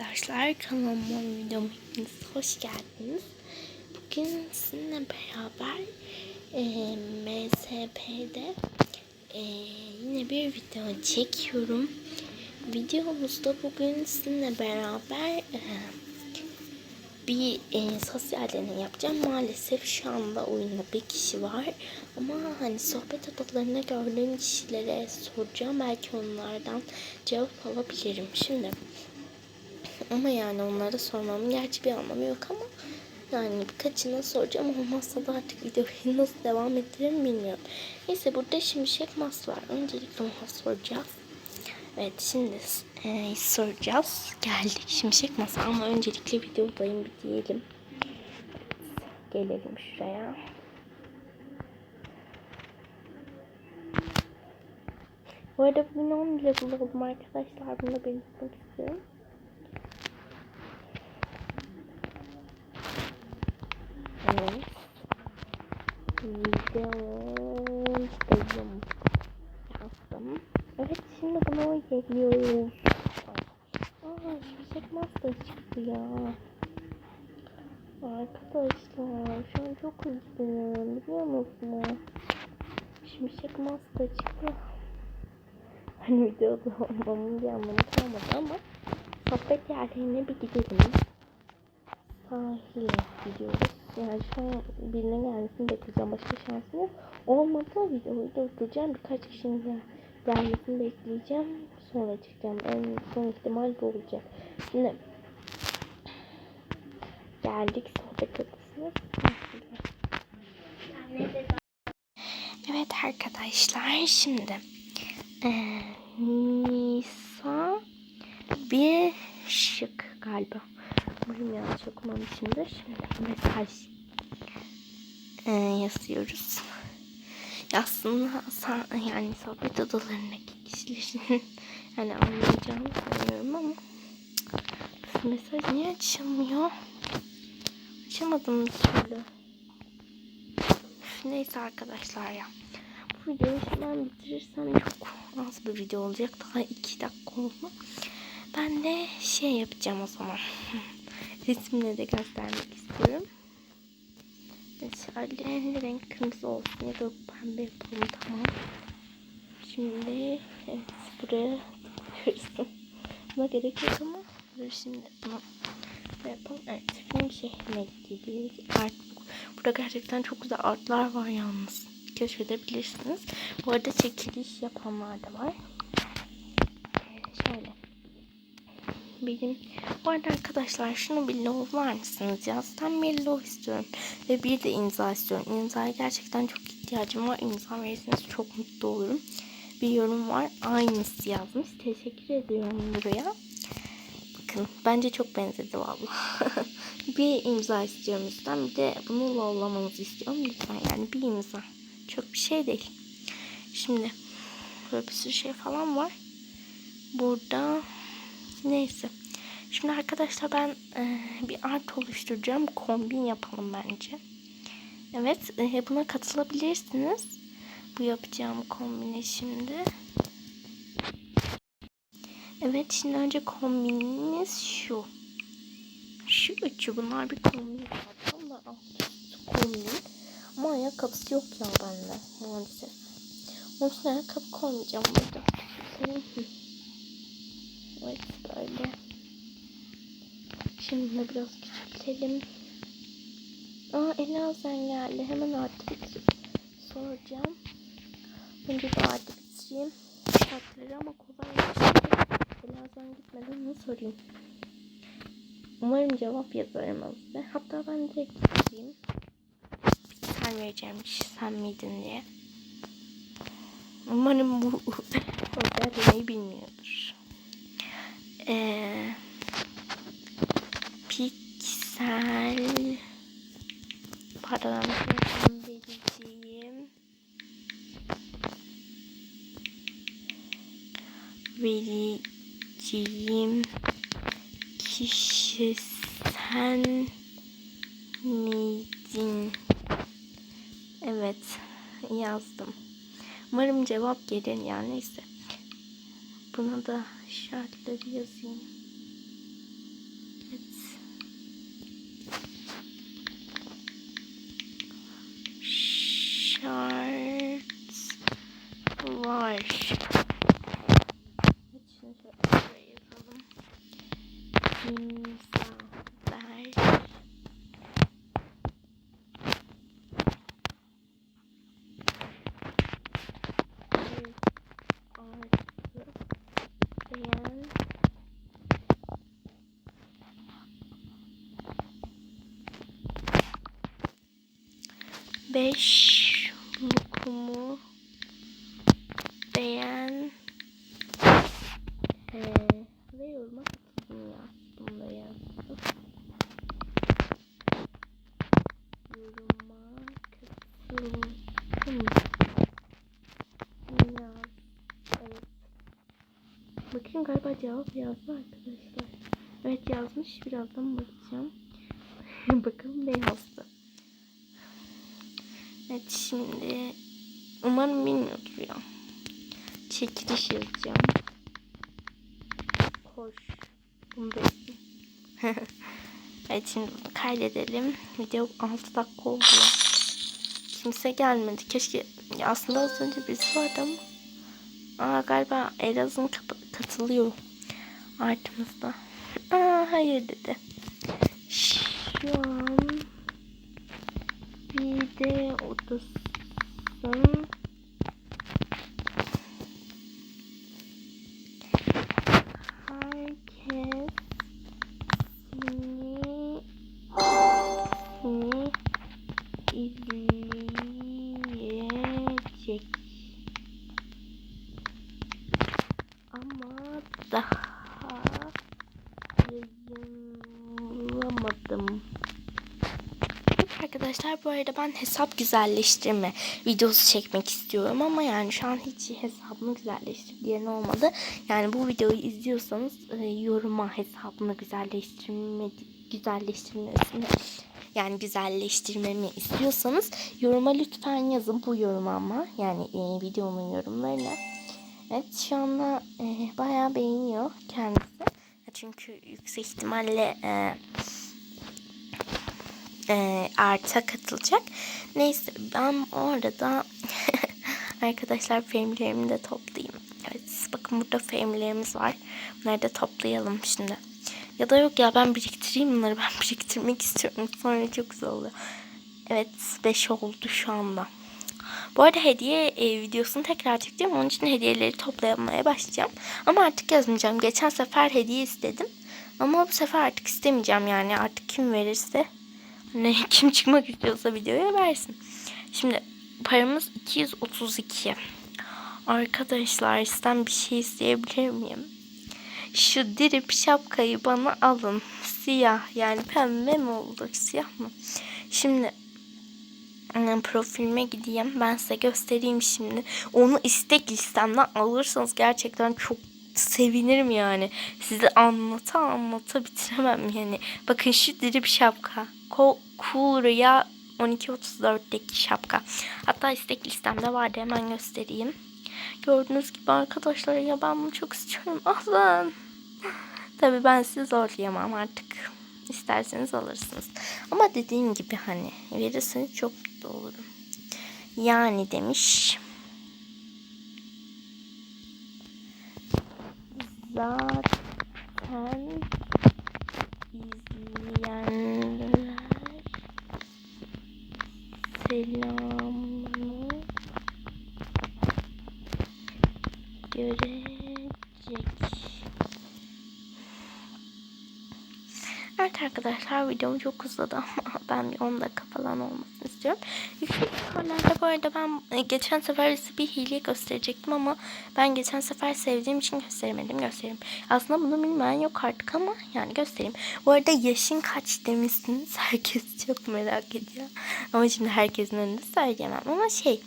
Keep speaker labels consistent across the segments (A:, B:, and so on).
A: Arkadaşlar kanalıma videoma hepiniz hoş geldiniz. Bugün sizinle beraber e, MSP'de e, yine bir video çekiyorum. Videomuzda bugün sizinle beraber e, bir e, sosyal deney yapacağım. Maalesef şu anda oyunda bir kişi var. Ama hani sohbet odalarında gördüğüm kişilere soracağım. Belki onlardan cevap alabilirim. Şimdi ama yani onlara sormamın gerçi bir anlamı yok ama yani birkaçına soracağım. Olmazsa da artık videoyu nasıl devam ettiririm bilmiyorum. Neyse burada şimşek mas var. Öncelikle ona soracağız. Evet şimdi e, soracağız. Geldik şimşek masa ama öncelikle videodayım bir diyelim. Gelelim şuraya. Bu arada bugün 10 level oldum arkadaşlar. Bunu belirtmek istiyorum. Evet. Videodayım. Yazdım. Evet şimdi buna geliyoruz. Aa şimşek master çıktı ya. Arkadaşlar şu an çok üzgünüm biliyor musunuz? Şimşek master çıktı. Hani videoda olmamın bir anlamı kalmadı ama sohbet yerlerine bir gidelim. Sahile gidiyoruz. Yani şu an birine gelmesini bekleyeceğim. Başka şansım yok. Olmadı videoyu durduracağım. Birkaç kişinin gel gelmesini bekleyeceğim. Sonra çıkacağım. En son ihtimal bu olacak. Şimdi geldik sohbet odasına. Evet arkadaşlar şimdi ee, Nisa bir şık galiba. Umarım yanlış okumamışımdır. Şimdi mesaj e, yazıyoruz. Aslında yani sohbet odalarındaki kişilerin yani anlayacağını sanıyorum ama mesaj niye açılmıyor? Açamadım bir türlü. Neyse arkadaşlar ya. Bu videoyu hemen bitirirsem çok az bir video olacak. Daha iki dakika oldu. Ben de şey yapacağım o zaman. Resimle de göstermek istiyorum. Şöyle renk kırmızı olsun ya da pembe yapalım tamam. Şimdi evet buraya tıklıyorsun. Buna gerek yok ama dur şimdi bunu yapalım. Evet film şehrine gidiyoruz. Art, burada gerçekten çok güzel artlar var yalnız. Keşfedebilirsiniz. Bu arada çekiliş yapanlar da var. Şöyle benim. Bu arada arkadaşlar şunu bir lovlar mısınız ya? Ben bir love istiyorum. Ve bir de imza istiyorum. İmzaya gerçekten çok ihtiyacım var. İmza verirseniz çok mutlu olurum. Bir yorum var. Aynısı yazmış. Teşekkür ediyorum buraya. Bakın bence çok benzedi vallahi. bir imza istiyorum sizden. Bir de bunu lovlamanızı istiyorum. Lütfen yani bir imza. Çok bir şey değil. Şimdi böyle bir sürü şey falan var. Burada Neyse. Şimdi arkadaşlar ben e, bir art oluşturacağım. Kombin yapalım bence. Evet. E, buna katılabilirsiniz. Bu yapacağım kombine şimdi. Evet. Şimdi önce kombinimiz şu. Şu üçü. Bunlar bir kombin da kombin. Ama ayakkabısı yok ya bende maalesef. Onun için ayakkabı koymayacağım burada. Evet böyle. Şimdi de biraz küçültelim. Aa Elazan geldi. Hemen artık soracağım. Önce de artık bitireyim. Şartları ama kolay şey. Elazan gitmeden ne sorayım. Umarım cevap yazarım size. Hatta ben direkt gideyim. Sen vereceğim kişi sen miydin diye. Umarım bu özel bilmiyordur e, piksel pardon vereceğim vereceğim kişi sen miydin? Evet yazdım. Umarım cevap gelir yani neyse. Buna da şartları yazayım. Evet. Şart var. 5 lokumu beğen. Ee, ve yoruma katılın ya bunda yazdım yoruma katılın ya? Evet bakayım galiba cevap yazdı arkadaşlar. Evet yazmış. Birazdan bakacağım. Bakalım ne yazdı. Evet şimdi umarım bilmiyordur ya. Çekiliş yazacağım. Koş. Bunu da evet şimdi kaydedelim. Video 6 dakika oldu. Kimse gelmedi. Keşke ya aslında az önce birisi vardı ama Aa galiba Elazığ'ın katılıyor artımızda. Aa hayır dedi. Şu an de odasın. Herkes seni, seni izleyecek. Ama daha yayınlamadım. Arkadaşlar bu arada ben hesap güzelleştirme videosu çekmek istiyorum ama yani şu an hiç hesabımı güzelleştir diyen olmadı. Yani bu videoyu izliyorsanız e, yoruma hesabını güzelleştirme güzelleştirmesini yani güzelleştirmemi istiyorsanız yoruma lütfen yazın bu yoruma ama yani e, videomun yorumlarına. Evet şu anda e, bayağı beğeniyor kendisi. Çünkü yüksek ihtimalle e, e, arta katılacak. Neyse ben orada arkadaşlar filmlerimi de toplayayım. Evet bakın burada filmlerimiz var. Bunları da toplayalım şimdi. Ya da yok ya ben biriktireyim bunları. Ben biriktirmek istiyorum. Sonra çok güzel oluyor. Evet 5 oldu şu anda. Bu arada hediye e, videosunu tekrar çekeceğim. Onun için hediyeleri toplamaya başlayacağım. Ama artık yazmayacağım. Geçen sefer hediye istedim. Ama bu sefer artık istemeyeceğim yani. Artık kim verirse ne kim çıkmak istiyorsa videoya versin. Şimdi paramız 232. Arkadaşlar sizden bir şey isteyebilir miyim? Şu dirip şapkayı bana alın. Siyah yani pembe mi oldu siyah mı? Şimdi ıı, profilime gideyim. Ben size göstereyim şimdi. Onu istek listemden alırsanız gerçekten çok sevinirim yani. Size anlata anlata bitiremem yani. Bakın şu dirip şapka. Cool Rüya 1234'teki şapka. Hatta istek listemde vardı hemen göstereyim. Gördüğünüz gibi arkadaşlar ya ben bunu çok istiyorum. Alın. Tabii ben sizi zorlayamam artık. İsterseniz alırsınız. Ama dediğim gibi hani verirseniz çok mutlu olurum. Yani demiş. Zaten izleyenler selamını görecek. Evet arkadaşlar videom çok uzadı ama ben bir 10 dakika falan olmasını istiyorum. Yüksek ihtimalle bu arada ben e, geçen sefer bir hile gösterecektim ama ben geçen sefer sevdiğim için gösteremedim göstereyim. Aslında bunu bilmeyen yok artık ama yani göstereyim. Bu arada yaşın kaç demişsiniz herkes çok merak ediyor. Ama şimdi herkesin önünde söyleyemem ama şey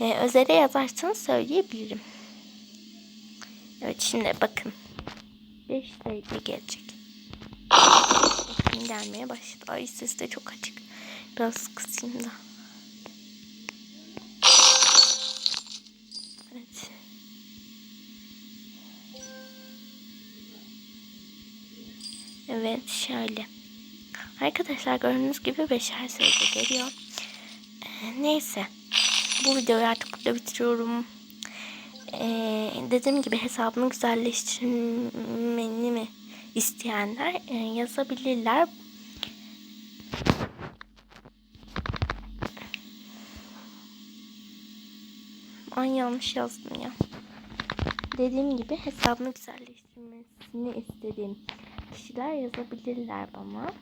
A: e, özele yazarsanız söyleyebilirim. Evet şimdi bakın. 5 sayıda gelecek. Gelmeye başladı. Ay ses de çok açık. Biraz kısayım da. Evet. Evet şöyle. Arkadaşlar gördüğünüz gibi beşer sayıda geliyor. Ee, neyse. Bu videoyu artık burada bitiriyorum. Ee, dediğim gibi hesabını güzelleştirmeni mi isteyenler e, yazabilirler. Ay yanlış yazdım ya. Dediğim gibi hesabını güzelleştirmesini istediğim kişiler yazabilirler bana.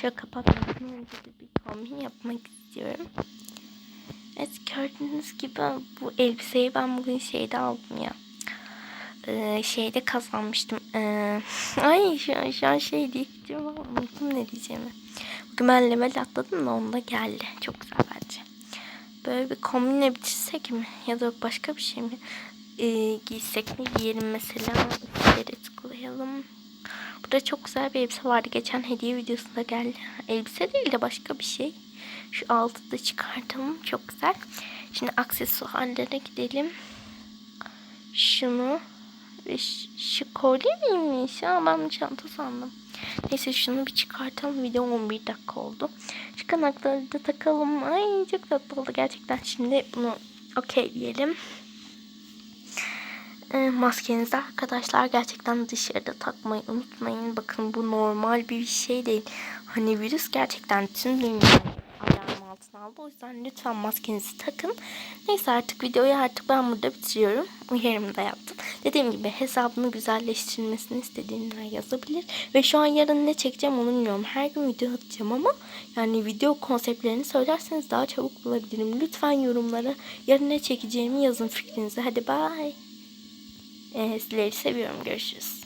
A: Şöyle kapatmadan önce de bir kombin yapmak istiyorum. Evet gördüğünüz gibi bu elbiseyi ben bugün şeyde aldım ya. Ee, şeyde kazanmıştım. Ee, ay şu an, şu an şey diyeceğim ama unuttum ne diyeceğimi. Bugün ben level atladım da onda geldi. Çok güzel. Böyle bir kombinle bitirsek mi? Ya da başka bir şey mi? Ee, giysek mi? Giyelim mesela. Üstleri tıklayalım. Burada çok güzel bir elbise vardı. Geçen hediye videosunda geldi. Elbise değil de başka bir şey. Şu altı da çıkartalım. Çok güzel. Şimdi aksesuarlara gidelim. Şunu ve şu kolye miymiş? Ya ben çanta sandım. Neyse şunu bir çıkartalım. Video 11 dakika oldu. Şu da takalım. Ay çok tatlı oldu gerçekten. Şimdi bunu okey diyelim. E, maskenizi arkadaşlar gerçekten dışarıda takmayı unutmayın. Bakın bu normal bir şey değil. Hani virüs gerçekten tüm altına aldı. O yüzden lütfen maskenizi takın. Neyse artık videoyu artık ben burada bitiriyorum. Uyarımı da yaptım. Dediğim gibi hesabını güzelleştirilmesini istediğinler yazabilir. Ve şu an yarın ne çekeceğim onu bilmiyorum. Her gün video atacağım ama yani video konseptlerini söylerseniz daha çabuk bulabilirim. Lütfen yorumlara yarın ne çekeceğimi yazın fikrinizi. Hadi bye. Ee, sizleri seviyorum. Görüşürüz.